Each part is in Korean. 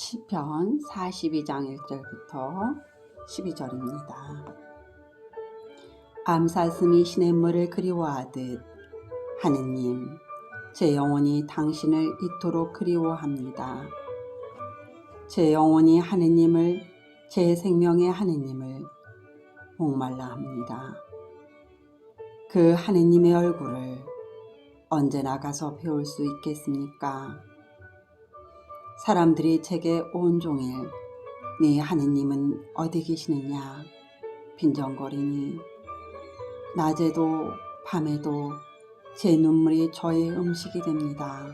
시편 42장 1절부터 12절입니다. 암사슴이 시냇물을 그리워하듯 하느님 제 영혼이 당신을 이토록 그리워합니다. 제 영혼이 하느님을 제 생명의 하느님을 목말라 합니다. 그 하느님의 얼굴을 언제 나가서 배울 수 있겠습니까? 사람들이 제게 온종일 네 하느님은 어디 계시느냐 빈정거리니 낮에도 밤에도 제 눈물이 저의 음식이 됩니다.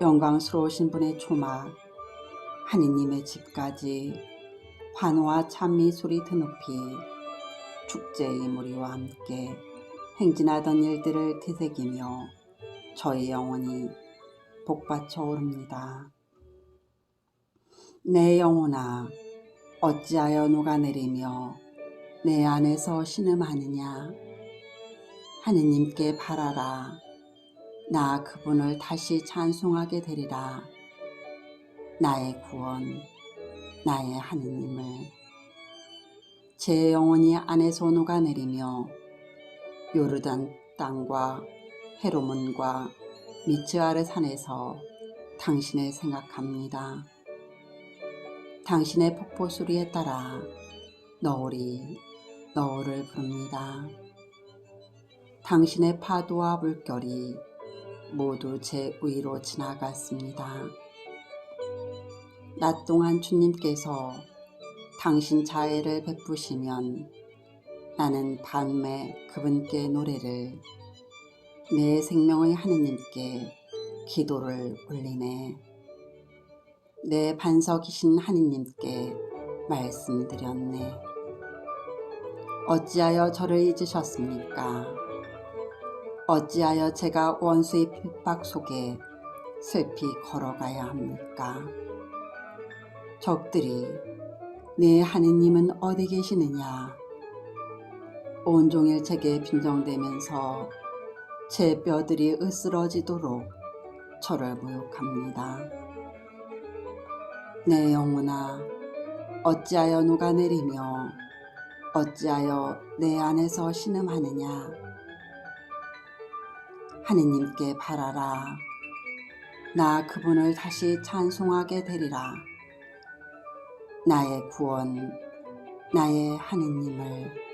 영광스러우신 분의 초막 하느님의 집까지 환호와 찬미 소리 드높이 축제의 무리와 함께 행진하던 일들을 되새기며 저희 영혼이 복받쳐 오릅니다. 내 영혼아 어찌하여 녹아내리며 내 안에서 신음하느냐? 하느님께 바라라. 나 그분을 다시 찬송하게 되리라. 나의 구원 나의 하느님을. 제 영혼이 안에서 녹아내리며 요르단 땅과 헤로문과 미츠아르 산에서 당신을 생각합니다. 당신의 폭포 소리에 따라 너울이 너울을 부릅니다. 당신의 파도와 물결이 모두 제 위로 지나갔습니다. 낮 동안 주님께서 당신 자애를 베푸시면 나는 밤에 그분께 노래를 내 생명의 하느님께 기도를 올리네. 내 반석이신 하느님께 말씀드렸네. 어찌하여 저를 잊으셨습니까? 어찌하여 제가 원수의 핍박 속에 슬피 걸어가야 합니까? 적들이 내 하느님은 어디 계시느냐? 온종일 제게 빈정대면서 제 뼈들이 으스러지도록 저를 모욕합니다. 내 영혼아, 어찌하여 녹아내리며 어찌하여 내 안에서 신음하느냐? 하느님께 바라라. 나 그분을 다시 찬송하게 되리라. 나의 구원, 나의 하느님을